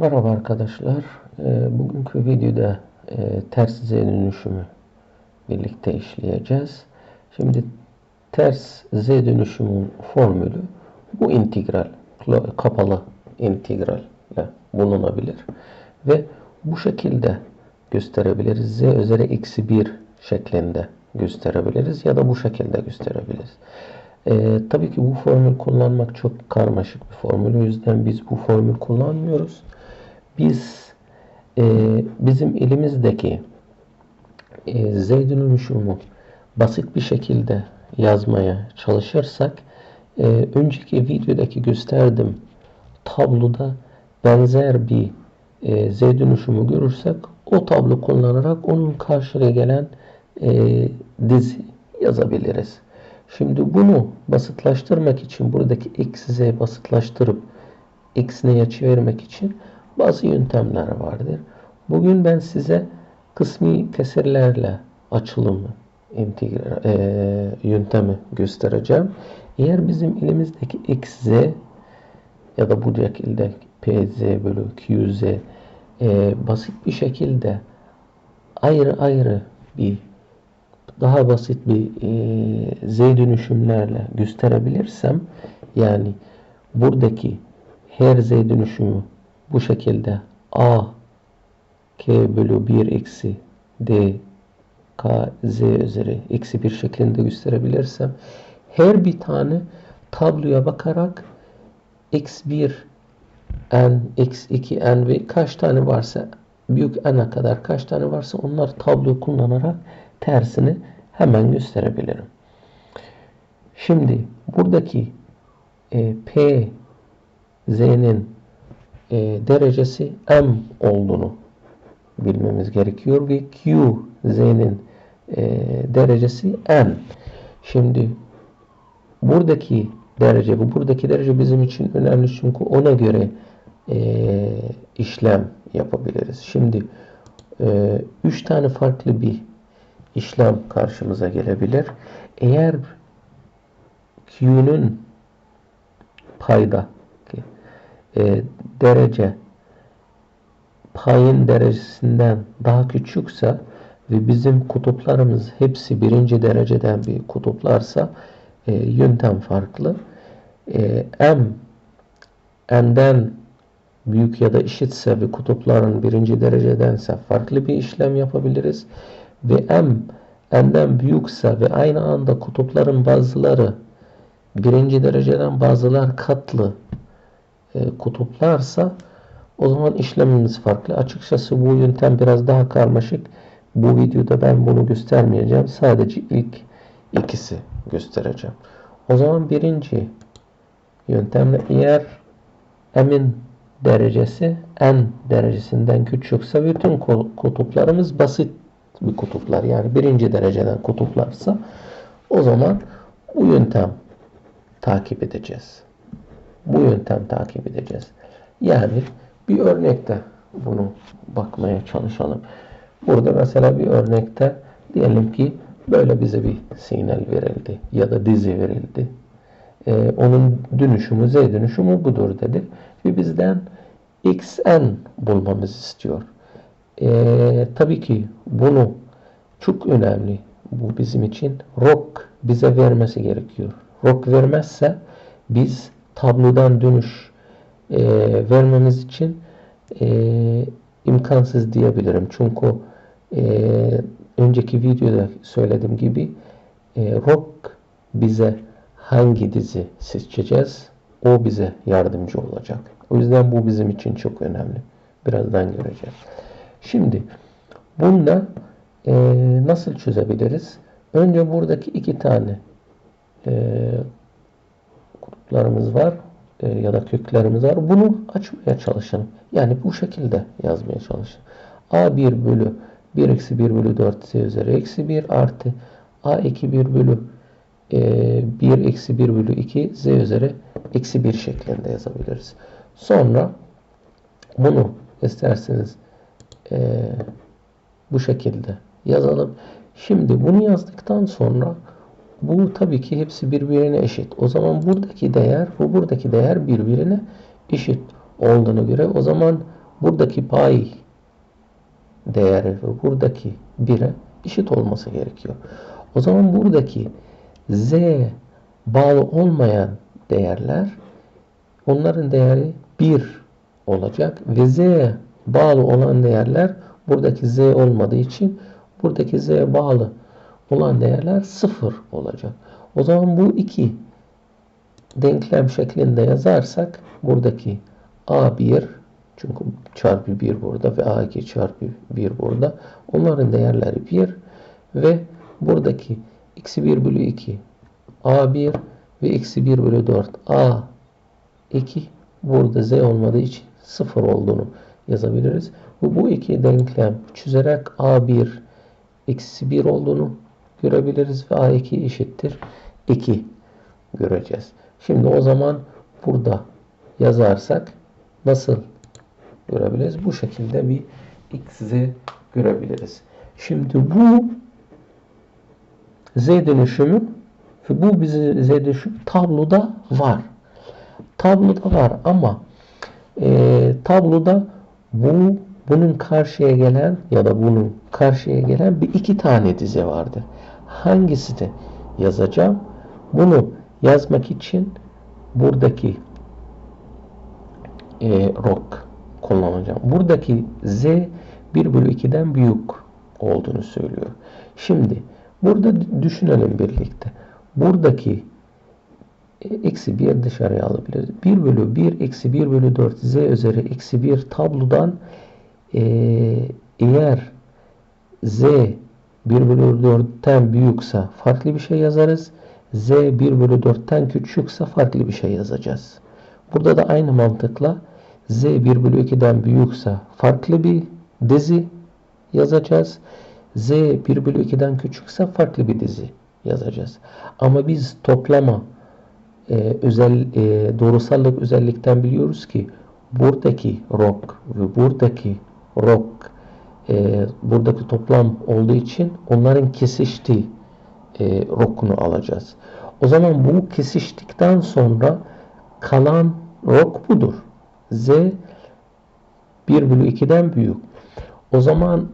Merhaba arkadaşlar. Ee, Bugünkü videoda e, ters z dönüşümü birlikte işleyeceğiz. Şimdi ters z dönüşümün formülü bu integral, kapalı integralle bulunabilir. Ve bu şekilde gösterebiliriz. z üzeri eksi 1 şeklinde gösterebiliriz ya da bu şekilde gösterebiliriz. Ee, tabii ki bu formül kullanmak çok karmaşık bir formül. O yüzden biz bu formül kullanmıyoruz. Biz e, bizim elimizdeki e, z dönüşümü basit bir şekilde yazmaya çalışırsak e, önceki videodaki gösterdiğim tabloda benzer bir e, z dönüşümü görürsek o tablo kullanarak onun karşılığı gelen e, dizi yazabiliriz. Şimdi bunu basitleştirmek için buradaki eksi z basitleştirip x neye çevirmek için bazı yöntemler vardır. Bugün ben size kısmi kesirlerle açılımı integre, e, yöntemi göstereceğim. Eğer bizim elimizdeki x z ya da bu şekilde pz bölü qz e, basit bir şekilde ayrı ayrı bir daha basit bir e, z dönüşümlerle gösterebilirsem yani buradaki her z dönüşümü bu şekilde a k bölü 1 eksi d k z üzeri eksi 1 şeklinde gösterebilirsem her bir tane tabloya bakarak x1 n x2 n ve kaç tane varsa büyük n'e kadar kaç tane varsa onlar tablo kullanarak tersini hemen gösterebilirim. Şimdi buradaki e, P Z'nin e, derecesi M olduğunu bilmemiz gerekiyor ve Q Z'nin e, derecesi N. Şimdi buradaki derece bu buradaki derece bizim için önemli çünkü ona göre e, işlem yapabiliriz. Şimdi e, üç tane farklı bir işlem karşımıza gelebilir. Eğer Q'nun payda e, derece payın derecesinden daha küçükse ve bizim kutuplarımız hepsi birinci dereceden bir kutuplarsa e, yöntem farklı. E, M n'den büyük ya da eşitse ve kutupların birinci derecedense farklı bir işlem yapabiliriz. Ve M n'den büyükse ve aynı anda kutupların bazıları birinci dereceden bazılar katlı e, kutuplarsa o zaman işlemimiz farklı. Açıkçası bu yöntem biraz daha karmaşık. Bu videoda ben bunu göstermeyeceğim. Sadece ilk ikisi göstereceğim. O zaman birinci yöntemle eğer m'in derecesi n derecesinden küçükse bütün kutuplarımız basit bir kutuplar. Yani birinci dereceden kutuplarsa o zaman bu yöntem takip edeceğiz. Bu yöntem takip edeceğiz. Yani bir örnekte bunu bakmaya çalışalım. Burada mesela bir örnekte diyelim ki böyle bize bir sinyal verildi ya da dizi verildi. Ee, onun dönüşümü z dönüşümü budur dedi. Ve bizden xn bulmamız istiyor. Ee, tabii ki bunu çok önemli. Bu bizim için rock bize vermesi gerekiyor. Rock vermezse biz tablodan dönüş e, vermemiz için e, imkansız diyebilirim. Çünkü e, önceki videoda söylediğim gibi e, rock bize hangi dizi seçeceğiz o bize yardımcı olacak. O yüzden bu bizim için çok önemli. Birazdan göreceğiz. Şimdi bunda e, nasıl çözebiliriz? Önce buradaki iki tane e, kutuplarımız var e, ya da köklerimiz var. Bunu açmaya çalışın. Yani bu şekilde yazmaya çalışın. A1 bölü 1 eksi 1 bölü 4 z üzeri eksi 1 artı A2 1 bölü e, 1 eksi 1 bölü 2 z üzeri eksi 1 şeklinde yazabiliriz. Sonra bunu isterseniz e, bu şekilde yazalım. Şimdi bunu yazdıktan sonra bu tabii ki hepsi birbirine eşit. O zaman buradaki değer bu buradaki değer birbirine eşit olduğuna göre o zaman buradaki pay değeri ve buradaki 1'e eşit olması gerekiyor. O zaman buradaki z bağlı olmayan değerler onların değeri 1 olacak ve z bağlı olan değerler buradaki z olmadığı için buradaki z bağlı olan değerler 0 olacak. O zaman bu iki denklem şeklinde yazarsak buradaki a1 çünkü çarpı 1 burada ve a2 çarpı 1 burada. Onların değerleri 1 ve buradaki eksi 1 bölü 2 a1 ve eksi 1 bölü 4 a2 burada z olmadığı için 0 olduğunu yazabiliriz. Ve bu iki denklem çözerek a1 eksi 1 olduğunu görebiliriz ve a2 eşittir 2 göreceğiz. Şimdi o zaman burada yazarsak nasıl görebiliriz? Bu şekilde bir x, z görebiliriz. Şimdi bu z dönüşümü ve bu bizi z dönüşüm tabloda var. Tabloda var ama e, tabloda bu bunun karşıya gelen ya da bunun karşıya gelen bir iki tane dizi vardı. Hangisini yazacağım? Bunu yazmak için buradaki e, rock kullanacağım. Buradaki z 1 bölü 2'den büyük olduğunu söylüyor. Şimdi burada düşünelim birlikte. Buradaki eksi 1 dışarıya alabiliriz. 1 bölü 1 eksi 1 bölü 4 z üzeri eksi 1 tablodan e, eğer z 1 bölü 4'ten büyükse farklı bir şey yazarız. z 1 bölü 4'ten küçükse farklı bir şey yazacağız. Burada da aynı mantıkla z 1 bölü 2'den büyükse farklı bir dizi yazacağız. z 1 bölü 2'den küçükse farklı bir dizi yazacağız. Ama biz toplama e, özel e, doğrusallık özellikten biliyoruz ki buradaki rock ve buradaki rock e, buradaki toplam olduğu için onların kesiştiği e, rock'unu alacağız. O zaman bu kesiştikten sonra kalan rock budur. Z 1 bölü 2'den büyük. O zaman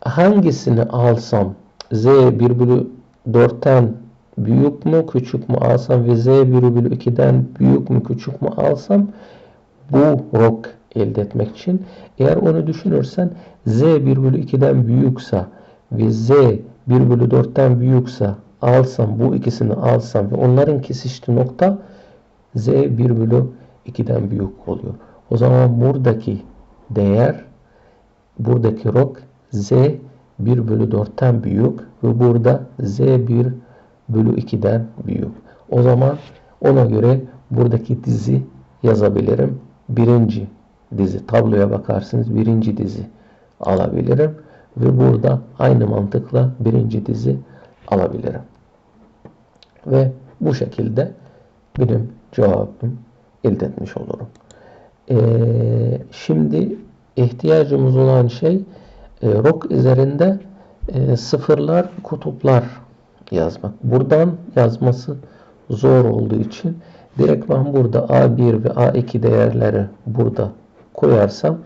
hangisini alsam Z 1 bölü 4'ten büyük mü küçük mü alsam ve Z 1 bölü 2'den büyük mü küçük mü alsam bu rock elde etmek için eğer onu düşünürsen Z 1 bölü 2'den büyükse ve Z 1 bölü 4'ten büyükse alsam bu ikisini alsam ve onların kesiştiği nokta Z 1 bölü 2'den büyük oluyor. O zaman buradaki değer buradaki rock Z 1 bölü 4'ten büyük ve burada Z 1 bölü 2'den büyük. O zaman ona göre buradaki dizi yazabilirim. Birinci dizi tabloya bakarsınız birinci dizi alabilirim ve burada aynı mantıkla birinci dizi alabilirim. Ve bu şekilde benim cevabım elde etmiş olurum. Ee, şimdi ihtiyacımız olan şey e, rock üzerinde e, sıfırlar, kutuplar yazmak. Buradan yazması zor olduğu için direkt ben burada A1 ve A2 değerleri burada koyarsam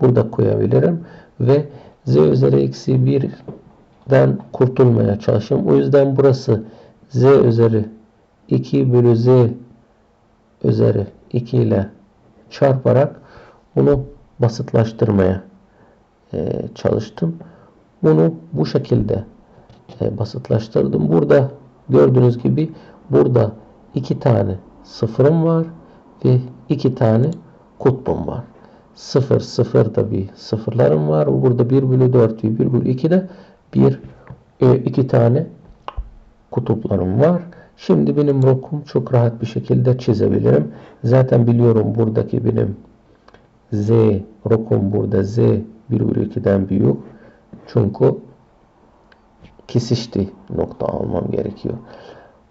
burada koyabilirim ve z üzeri eksi 1'den kurtulmaya çalışayım. O yüzden burası z üzeri 2 bölü z üzeri 2 ile çarparak bunu basitlaştırmaya e, çalıştım. Bunu bu şekilde e, basitlaştırdım. Burada gördüğünüz gibi burada iki tane sıfırım var ve iki tane kutbum var. 0 0 da bir sıfırlarım var. Burada 1 bölü 4 ve 1 bölü 2 de bir e, iki tane kutuplarım var. Şimdi benim rokum çok rahat bir şekilde çizebilirim. Zaten biliyorum buradaki benim z rokum burada z 1 bölü 2'den büyük. Çünkü kesişti nokta almam gerekiyor.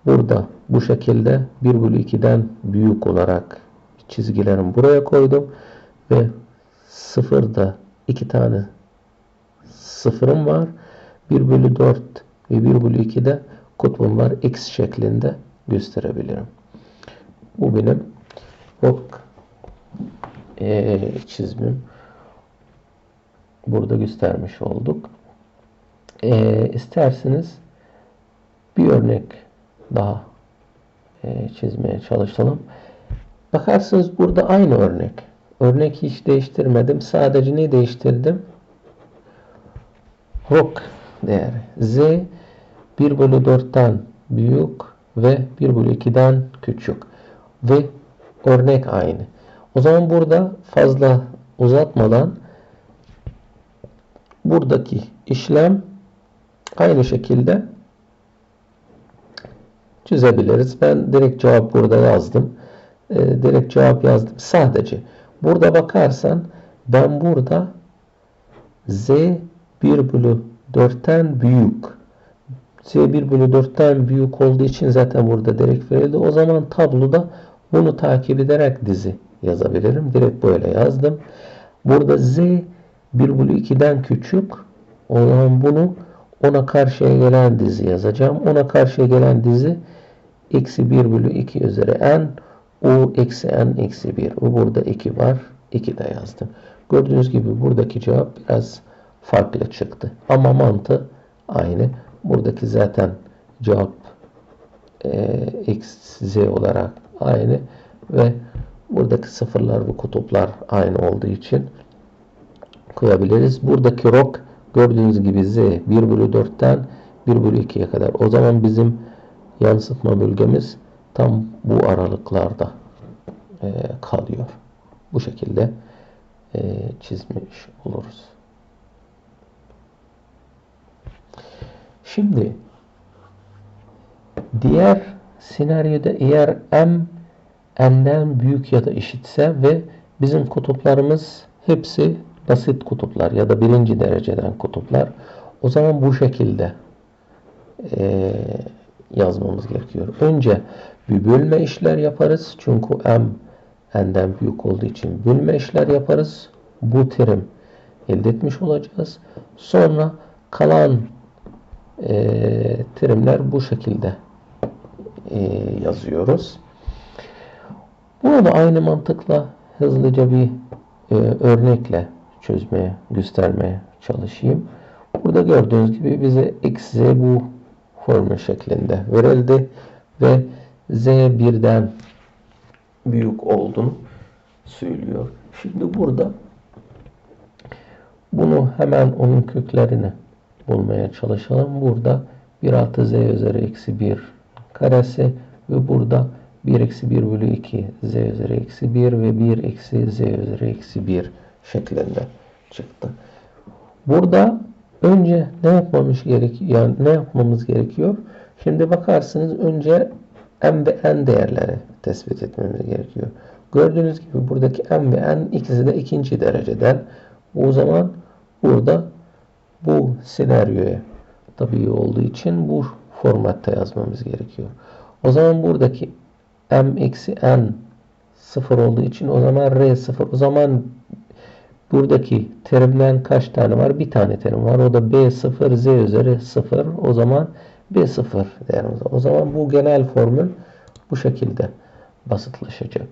Burada bu şekilde 1 bölü 2'den büyük olarak çizgilerimi buraya koydum ve sıfırda iki tane sıfırım var. 1 bölü 4 ve 1 bölü 2'de kutbum var. X şeklinde gösterebilirim. Bu benim ok e, çizimim burada göstermiş olduk. E, isterseniz bir örnek daha e, çizmeye çalışalım. Bakarsınız burada aynı örnek. Örnek hiç değiştirmedim. Sadece ne değiştirdim? Rock değeri. Z 1 bölü 4'ten büyük ve 1 bölü 2'den küçük. Ve örnek aynı. O zaman burada fazla uzatmadan buradaki işlem aynı şekilde çizebiliriz. Ben direkt cevap burada yazdım. E, direkt cevap yazdım. Sadece burada bakarsan ben burada z 1 bölü 4'ten büyük z 1 bölü 4'ten büyük olduğu için zaten burada direkt verildi. O zaman tabloda bunu takip ederek dizi yazabilirim. Direkt böyle yazdım. Burada z 1 bölü 2'den küçük. O zaman bunu ona karşıya gelen dizi yazacağım. Ona karşıya gelen dizi eksi 1 bölü 2 üzeri n u eksi n eksi 1. O burada 2 var. 2 de yazdım. Gördüğünüz gibi buradaki cevap biraz farklı çıktı. Ama mantığı aynı. Buradaki zaten cevap e, x z olarak aynı ve buradaki sıfırlar ve kutuplar aynı olduğu için koyabiliriz. Buradaki rok gördüğünüz gibi z 1 bölü 4'ten 1 bölü 2'ye kadar. O zaman bizim yansıtma bölgemiz tam bu aralıklarda e, kalıyor. Bu şekilde e, çizmiş oluruz. Şimdi diğer senaryoda eğer m n'den büyük ya da eşitse ve bizim kutuplarımız hepsi basit kutuplar ya da birinci dereceden kutuplar o zaman bu şekilde e, yazmamız gerekiyor. Önce bir bölme işler yaparız. Çünkü m n'den büyük olduğu için bölme işler yaparız. Bu terim elde etmiş olacağız. Sonra kalan e, terimler bu şekilde e, yazıyoruz. Bunu da aynı mantıkla hızlıca bir e, örnekle çözmeye, göstermeye çalışayım. Burada gördüğünüz gibi bize x, z bu formül şeklinde verildi ve z birden büyük olduğunu söylüyor. Şimdi burada bunu hemen onun köklerini bulmaya çalışalım. Burada 1 artı z üzeri eksi 1 karesi ve burada 1 eksi 1 bölü 2 z üzeri eksi 1 ve 1 eksi z üzeri eksi 1 şeklinde çıktı. Burada önce ne yapmamız gerekiyor? Yani ne yapmamız gerekiyor? Şimdi bakarsınız önce m ve n değerleri tespit etmemiz gerekiyor. Gördüğünüz gibi buradaki m ve n ikisi de ikinci dereceden. O zaman burada bu senaryoya tabii olduğu için bu formatta yazmamız gerekiyor. O zaman buradaki m eksi n sıfır olduğu için o zaman r sıfır. O zaman buradaki terimden kaç tane var? Bir tane terim var. O da b sıfır z üzeri sıfır. O zaman b sıfır değerimiz var. O zaman bu genel formül bu şekilde basitleşecek.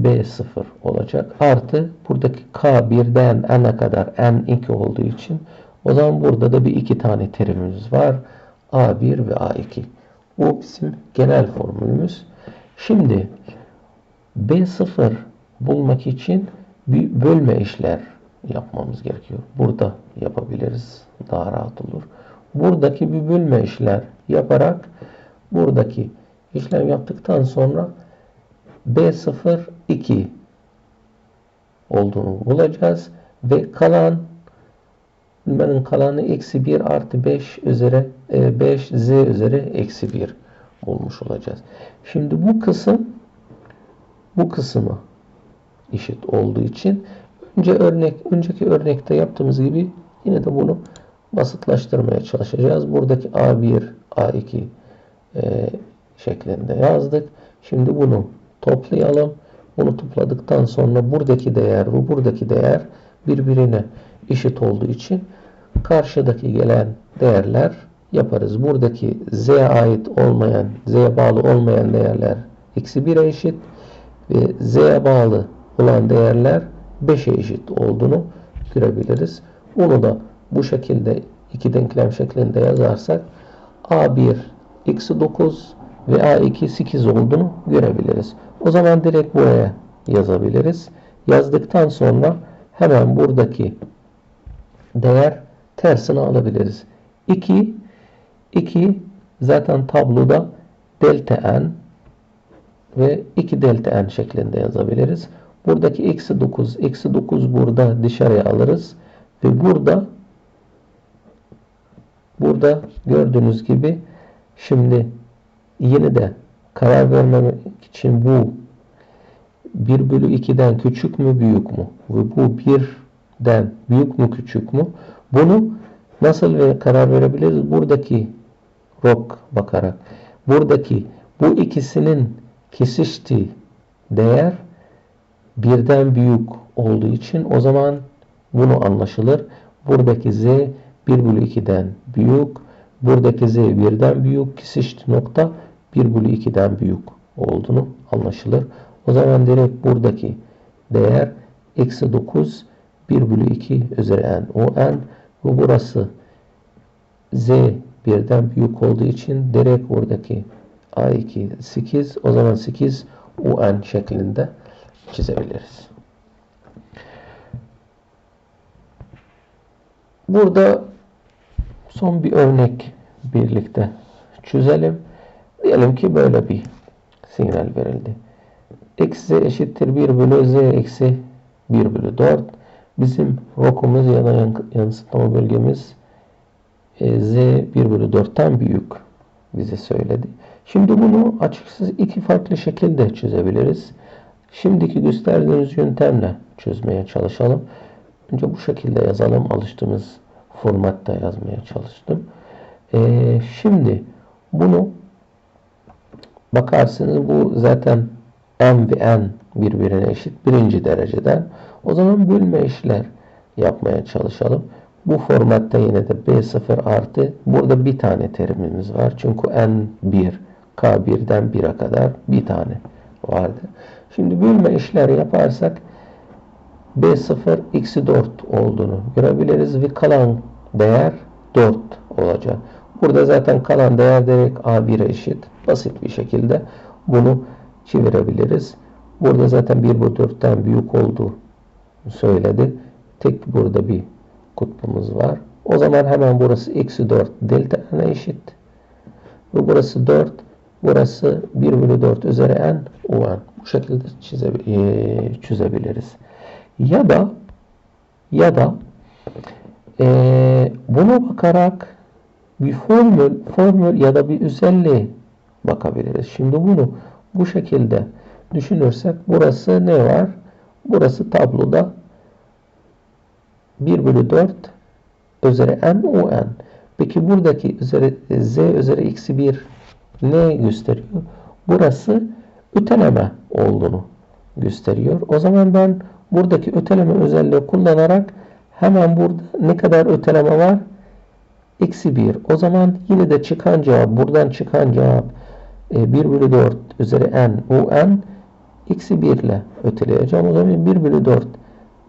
B0 olacak. Artı buradaki K birden N'e kadar N2 olduğu için o zaman burada da bir iki tane terimimiz var. A1 ve A2. Bu bizim genel formülümüz. Şimdi B0 bulmak için bir bölme işler yapmamız gerekiyor. Burada yapabiliriz. Daha rahat olur. Buradaki bir bölme işler yaparak buradaki işlem yaptıktan sonra B0 2 olduğunu bulacağız ve kalan bölmenin kalanı eksi 1 artı 5 üzeri 5 e, z üzeri eksi 1 bulmuş olacağız. Şimdi bu kısım bu kısmı eşit olduğu için önce örnek önceki örnekte yaptığımız gibi yine de bunu basitleştirmeye çalışacağız. Buradaki A1, A2 e, şeklinde yazdık. Şimdi bunu toplayalım. Bunu topladıktan sonra buradaki değer ve buradaki değer birbirine eşit olduğu için karşıdaki gelen değerler yaparız. Buradaki z'ye ait olmayan, z'ye bağlı olmayan değerler eksi 1'e eşit ve z'ye bağlı olan değerler 5'e eşit olduğunu görebiliriz. Bunu da bu şekilde iki denklem şeklinde yazarsak A1 eksi 9 ve A2 8 olduğunu görebiliriz. O zaman direkt buraya yazabiliriz. Yazdıktan sonra hemen buradaki değer tersini alabiliriz. 2 2 zaten tabloda delta n ve 2 delta n şeklinde yazabiliriz. Buradaki eksi 9, eksi 9 burada dışarıya alırız. Ve burada burada gördüğünüz gibi şimdi yine de karar vermemek için bu 1 bölü 2'den küçük mü büyük mü? Ve bu 1'den büyük mü küçük mü? Bunu nasıl ve karar verebiliriz? Buradaki rok bakarak. Buradaki bu ikisinin kesiştiği değer birden büyük olduğu için o zaman bunu anlaşılır. Buradaki z 1 bölü 2'den büyük. Buradaki z birden büyük. Kesişti nokta 1 bölü 2'den büyük olduğunu anlaşılır. O zaman direkt buradaki değer eksi 9 1 bölü 2 üzeri n o n ve burası z birden büyük olduğu için direkt buradaki a2 8 o zaman 8 un şeklinde çizebiliriz. Burada son bir örnek birlikte çözelim. Diyelim ki böyle bir sinyal verildi. X eşittir 1 bölü z eksi 1 bölü 4. Bizim rokumuz ya da yansıtlama bölgemiz e, z 1 bölü 4'ten büyük bize söyledi. Şimdi bunu açıkçası iki farklı şekilde çözebiliriz. Şimdiki gösterdiğimiz yöntemle çözmeye çalışalım. Önce bu şekilde yazalım. Alıştığımız formatta yazmaya çalıştım. Ee, şimdi bunu bakarsınız bu zaten m ve n birbirine eşit birinci dereceden. O zaman bölme işler yapmaya çalışalım. Bu formatta yine de B0 artı burada bir tane terimimiz var. Çünkü N1 K1'den 1'e kadar bir tane vardı. Şimdi bölme işleri yaparsak B0 eksi 4 olduğunu görebiliriz ve kalan değer 4 olacak. Burada zaten kalan değer direkt A1'e eşit. Basit bir şekilde bunu çevirebiliriz. Burada zaten 1 bu 4'ten büyük olduğu söyledi. Tek burada bir kutbumuz var. O zaman hemen burası eksi 4 delta n'e eşit. Ve burası 4. Burası 1 bölü 4 üzeri n u Bu şekilde e, çizebiliriz. Ya da ya da e, buna bakarak bir formül, formül ya da bir özelliğe bakabiliriz. Şimdi bunu bu şekilde düşünürsek burası ne var? Burası tabloda 1 bölü 4 üzeri n u n. Peki buradaki üzeri, z üzeri eksi 1 ne gösteriyor? Burası öteleme olduğunu gösteriyor. O zaman ben buradaki öteleme özelliği kullanarak hemen burada ne kadar öteleme var? Eksi 1. O zaman yine de çıkan cevap, buradan çıkan cevap 1 e, bölü 4 üzeri n u n eksi 1 ile öteleyeceğim. O zaman 1 bölü 4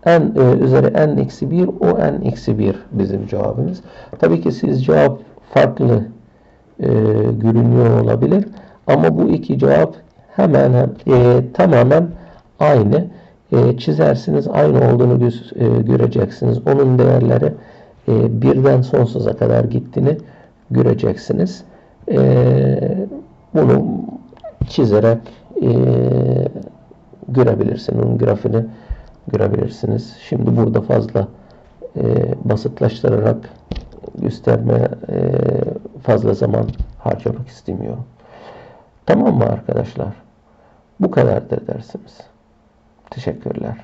n e, üzeri n eksi 1 o n eksi 1 bizim cevabımız. Tabii ki siz cevap farklı e, görünüyor olabilir. Ama bu iki cevap hemen e, tamamen aynı. E, çizersiniz aynı olduğunu e, göreceksiniz. Onun değerleri e, birden sonsuza kadar gittiğini göreceksiniz. E, bunu çizerek e, görebilirsiniz. Onun grafiğini görebilirsiniz. Şimdi burada fazla e, basitlaştırarak gösterme e, fazla zaman harcamak istemiyorum. Tamam mı arkadaşlar? Bu kadardır dersimiz. Teşekkürler.